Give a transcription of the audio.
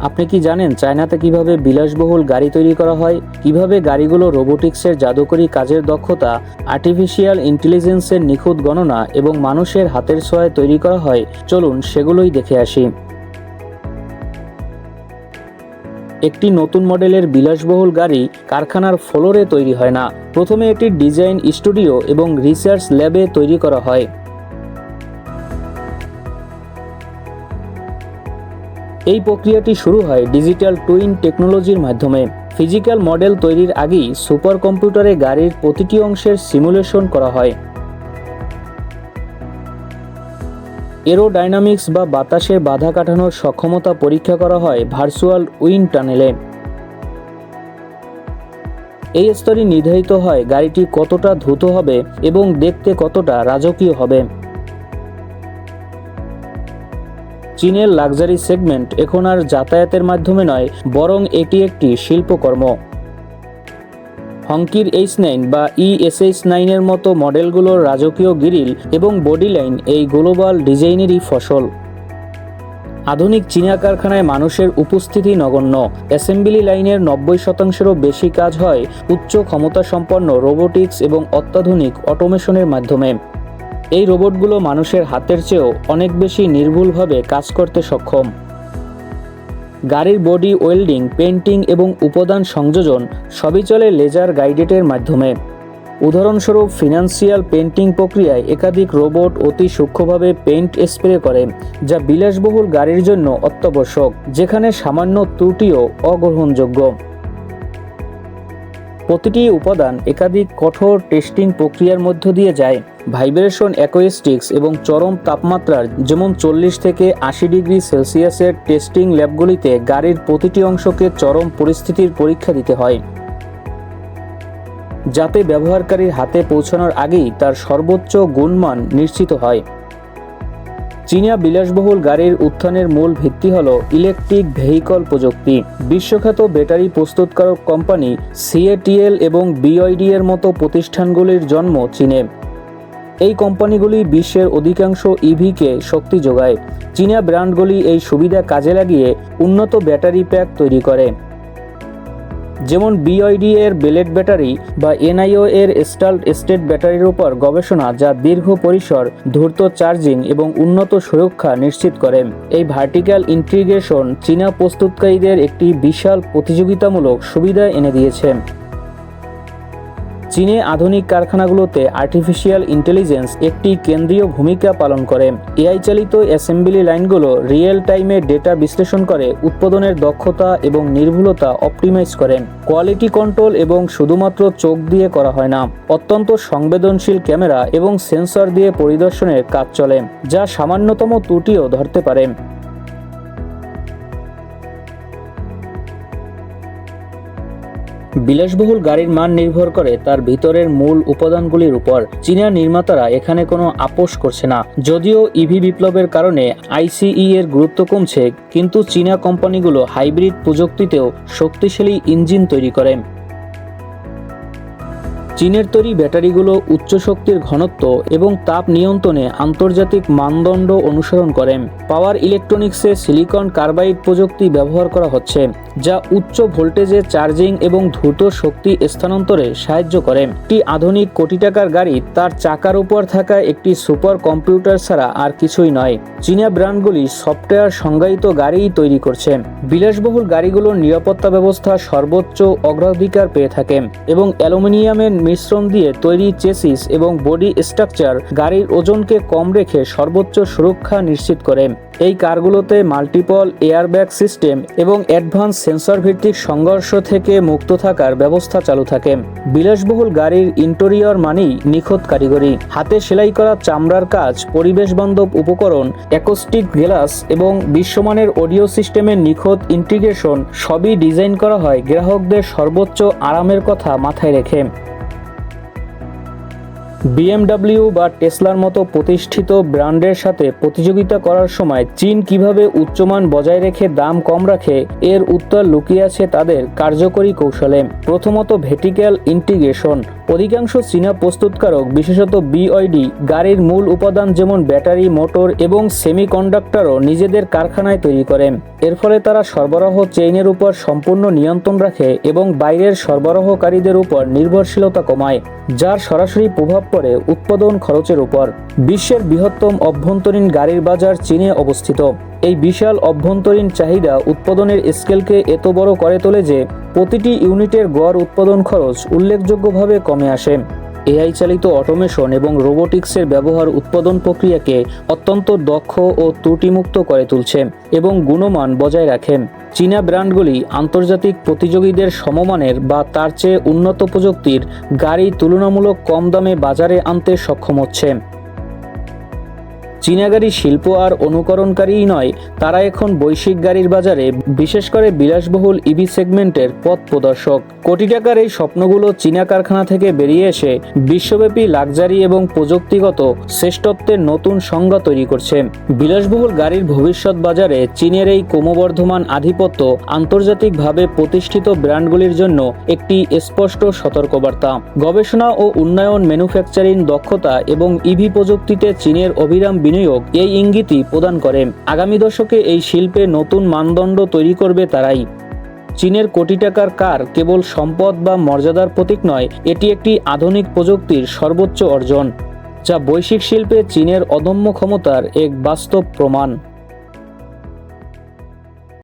আপনি কি জানেন চায়নাতে কীভাবে বিলাসবহুল গাড়ি তৈরি করা হয়? কীভাবে গাড়িগুলো রোবোটিক্সের জাদুকরী কাজের দক্ষতা আর্টিফিশিয়াল ইন্টেলিজেন্সের নিখুঁত গণনা এবং মানুষের হাতের ছোঁয়ায় তৈরি করা হয়? চলুন সেগুলোই দেখে আসি। একটি নতুন মডেলের বিলাসবহুল গাড়ি কারখানার ফ্লোরে তৈরি হয় না। প্রথমে এটি ডিজাইন স্টুডিও এবং রিসার্চ ল্যাবে তৈরি করা হয়। এই প্রক্রিয়াটি শুরু হয় ডিজিটাল টুইন টেকনোলজির মাধ্যমে। ফিজিক্যাল মডেল তৈরির আগেই সুপার কম্পিউটারে গাড়ির প্রতিটি অংশের সিমুলেশন করা হয়। এরোডাইনামিক্স বা বাতাসের বাধা কাটানোর সক্ষমতা পরীক্ষা করা হয় ভার্চুয়াল উইন টানেলে। এই স্তরে নির্ধারিত হয় গাড়িটি কতটা দ্রুত হবে এবং দেখতে কতটা রাজকীয় হবে। চীনের লাক্সারি সেগমেন্ট এখন আর যাতায়াতের মাধ্যমে নয়, বরং এটি একটি শিল্পকর্ম। হংকির এইচ নাইন বা ইএসএইচ নাইনের মতো মডেলগুলোর রাজকীয় গিরিল এবং বডি লাইন এই গ্লোবাল ডিজাইনেরই ফসল। আধুনিক চীনা কারখানায় মানুষের উপস্থিতি নগণ্য। অ্যাসেম্বলি লাইনের নব্বই শতাংশেরও বেশি কাজ হয় উচ্চ ক্ষমতা সম্পন্ন রোবোটিক্স এবং অত্যাধুনিক অটোমেশনের মাধ্যমে। এই রোবটগুলো মানুষের হাতের চেয়েও অনেক বেশি নির্ভুলভাবে কাজ করতে সক্ষম। গাড়ির বডি ওয়েল্ডিং পেন্টিং এবং উপাদান সংযোজন সবই চলে লেজার গাইডেটের মাধ্যমে। উদাহরণস্বরূপ, ফিনান্সিয়াল পেন্টিং প্রক্রিয়ায় একাধিক রোবট অতি সূক্ষ্মভাবে পেইন্ট স্প্রে করে, যা বিলাসবহুল গাড়ির জন্য অত্যাবশ্যক, যেখানে সামান্য ত্রুটিও অগ্রহণযোগ্য। প্রতিটি উপাদান একাধিক কঠোর টেস্টিং প্রক্রিয়ার মধ্য দিয়ে যায়। ভাইব্রেশন অ্যাকোয়েস্টিক্স এবং চরম তাপমাত্রার যেমন চল্লিশ থেকে আশি ডিগ্রি সেলসিয়াসের টেস্টিং ল্যাবগুলিতে গাড়ির প্রতিটি অংশকে চরম পরিস্থিতির পরীক্ষা দিতে হয়। যাতে ব্যবহারকারীর হাতে পৌঁছানোর আগেই তার সর্বোচ্চ গুণমান নিশ্চিত হয়। চীনা বিলাসবহুল গাড়ির উত্থানের মূল ভিত্তি হল ইলেকট্রিক ভেহিকল প্রযুক্তি। বিশ্বখ্যাত ব্যাটারি প্রস্তুতকারক কোম্পানি সিএটিএল এবং বিআইডি এর মতো প্রতিষ্ঠানগুলির জন্ম চীনে। এই কোম্পানিগুলি বিশ্বের অধিকাংশ ইভিকে শক্তি যোগায়। চীনা ব্র্যান্ডগুলি এই সুবিধা কাজে লাগিয়ে উন্নত ব্যাটারি প্যাক তৈরি করে। যেমন বিআইডি এর বেলেট ব্যাটারি বা এনআইও এর স্টাল্ট স্টেট ব্যাটারির উপর গবেষণা যা দীর্ঘ পরিসর, ধূর্ত চার্জিং এবং উন্নত সুরক্ষা নিশ্চিত করে। এই ভার্টিক্যাল ইন্টিগ্রেশন চীনা প্রস্তুতকারীদের একটি বিশাল প্রতিযোগিতামূলক সুবিধা এনে দিয়েছে। চীনে আধুনিক কারখানাগুলোতে আর্টিফিশিয়াল ইন্টেলিজেন্স একটি কেন্দ্রীয় ভূমিকা পালন করে। এআই চালিত অ্যাসেম্বলি লাইনগুলো রিয়েল টাইমে ডেটা বিশ্লেষণ করে, উৎপাদনের দক্ষতা এবং নির্ভুলতা অপটিমাইজ করে। কোয়ালিটি কন্ট্রোল এবং শুধুমাত্র চোখ দিয়ে করা হয় না, অত্যন্ত সংবেদনশীল ক্যামেরা এবং সেন্সর দিয়ে পরিদর্শনের কাজ চলে, যা সামান্যতম ত্রুটিও ধরতে পারে। বিলাসবহুল গাড়ির মান নির্ভর করে তার ভিতরের মূল উপাদানগুলির উপর। চীনা নির্মাতারা এখানে কোনো আপোষ করছে না। যদিও ইভি বিপ্লবের কারণে আইসিই এর গুরুত্ব কমছে, কিন্তু চীনা কোম্পানিগুলো হাইব্রিড প্রযুক্তিতেও শক্তিশালী ইঞ্জিন তৈরি করে। চীনের তৈরি ব্যাটারিগুলো উচ্চ শক্তির ঘনত্ব এবং তাপ নিয়ন্ত্রণে আন্তর্জাতিক মানদণ্ড অনুসরণ করে। পাওয়ার ইলেকট্রনিক্সে সিলিকন কার্বাইড প্রযুক্তি ব্যবহার করা হচ্ছে, যা উচ্চ ভোল্টেজে চার্জিং এবং দ্রুত শক্তি স্থানান্তরে সাহায্য করে। একটি আধুনিক কোটি টাকার গাড়ি তার চাকার উপর থাকা একটি সুপার কম্পিউটার ছাড়া আর কিছুই নয়। চীনা ব্র্যান্ডগুলি সফটওয়্যার সংজ্ঞায়িত গাড়িই তৈরি করছে। বিলাসবহুল গাড়িগুলোর নিরাপত্তা ব্যবস্থা সর্বোচ্চ অগ্রাধিকার পেয়ে থাকে এবং অ্যালুমিনিয়ামের মিশ্রণ দিয়ে তৈরি চেসিস এবং বডি স্ট্রাকচার গাড়ির ওজনকে কম রেখে সর্বোচ্চ সুরক্ষা নিশ্চিত করে। এই কারগুলোতে মাল্টিপল এয়ারব্যাগ সিস্টেম এবং অ্যাডভান্স সেন্সর ভিত্তিক সংঘর্ষ থেকে মুক্ত থাকার ব্যবস্থা চালু থাকে। বিলাসবহুল গাড়ির ইন্টেরিয়র মানেই নিখুঁত কারিগরি। হাতে সেলাই করা চামড়ার কাজ, পরিবেশ বান্ধব উপকরণ অ্যাকোস্টিক গ্লাস এবং বিশ্বমানের অডিও সিস্টেমের নিখুঁত ইন্টিগ্রেশন সবই ডিজাইন করা হয় গ্রাহকদের সর্বোচ্চ আরামের কথা মাথায় রেখে। বিএমডব্লিউ বা টেসলার মতো প্রতিষ্ঠিত ব্র্যান্ডের সাথে প্রতিযোগিতা করার সময় চীন কীভাবে উচ্চমান বজায় রেখে দাম কম রাখে, এর উত্তর লুকিয়ে আছে তাদের কার্যকরী কৌশলে। প্রথমত ভেটিক্যাল ইন্টিগ্রেশন অধিকাংশ চীনা প্রস্তুতকারক, বিশেষত বিওয়াইডি গাড়ির মূল উপাদান যেমন ব্যাটারি, মোটর এবং সেমিকন্ডাক্টরও নিজেদের কারখানায় তৈরি করে এর ফলে তারা সরবরাহ চেইনের উপর সম্পূর্ণ নিয়ন্ত্রণ রাখে এবং বাইরের সরবরাহকারীদের উপর নির্ভরশীলতা কমায়, যার সরাসরি প্রভাব পড়ে উৎপাদন খরচের উপর। বিশ্বের বৃহত্তম অভ্যন্তরীণ গাড়ির বাজার চীনে অবস্থিত। এই বিশাল অভ্যন্তরীণ চাহিদা উৎপাদনের স্কেলকে এত বড় করে তোলে যে প্রতিটি ইউনিটের গড় উৎপাদন খরচ উল্লেখযোগ্যভাবে কমে আসে। এআই চালিত অটোমেশন এবং রোবোটিক্সের ব্যবহার উৎপাদন প্রক্রিয়াকে অত্যন্ত দক্ষ ও ত্রুটিমুক্ত করে তুলছে এবং গুণমান বজায় রাখে। চীনা ব্র্যান্ডগুলি আন্তর্জাতিক প্রতিযোগীদের সমমানের বা তার চেয়ে উন্নত প্রযুক্তির গাড়ি তুলনামূলক কম দামে বাজারে আনতে সক্ষম হচ্ছে। চীনা গাড়ি শিল্প আর অনুকরণকারীই নয়, তারা এখন বৈশ্বিক গাড়ির বাজারে, বিশেষ করে বিলাসবহুল ইভি সেগমেন্টের পথ প্রদর্শক। কোটি টাকার এই স্বপ্নগুলো চীনা কারখানা থেকে বেরিয়ে এসে বিশ্বব্যাপী লাক্সারি এবং প্রযুক্তিগত শ্রেষ্ঠত্বের নতুন সংজ্ঞা তৈরি করছে। বিলাসবহুল গাড়ির ভবিষ্যৎ বাজারে চীনের এই ক্রমবর্ধমান আধিপত্য আন্তর্জাতিকভাবে প্রতিষ্ঠিত ব্র্যান্ডগুলির জন্য একটি স্পষ্ট সতর্কবার্তা। গবেষণা ও উন্নয়ন ম্যানুফ্যাকচারিং দক্ষতা এবং ইভি প্রযুক্তিতে চীনের অবিরাম বিনিয়োগ এই ইঙ্গিতই প্রদান করে। আগামী দশকে এই শিল্পে নতুন মানদণ্ড তৈরি করবে তারাই। চীনের কোটি টাকার কার কেবল সম্পদ বা মর্যাদার প্রতীক নয়, এটি একটি আধুনিক প্রযুক্তির সর্বোচ্চ অর্জন, যা বৈশ্বিক শিল্পে চীনের অদম্য ক্ষমতার এক বাস্তব প্রমাণ।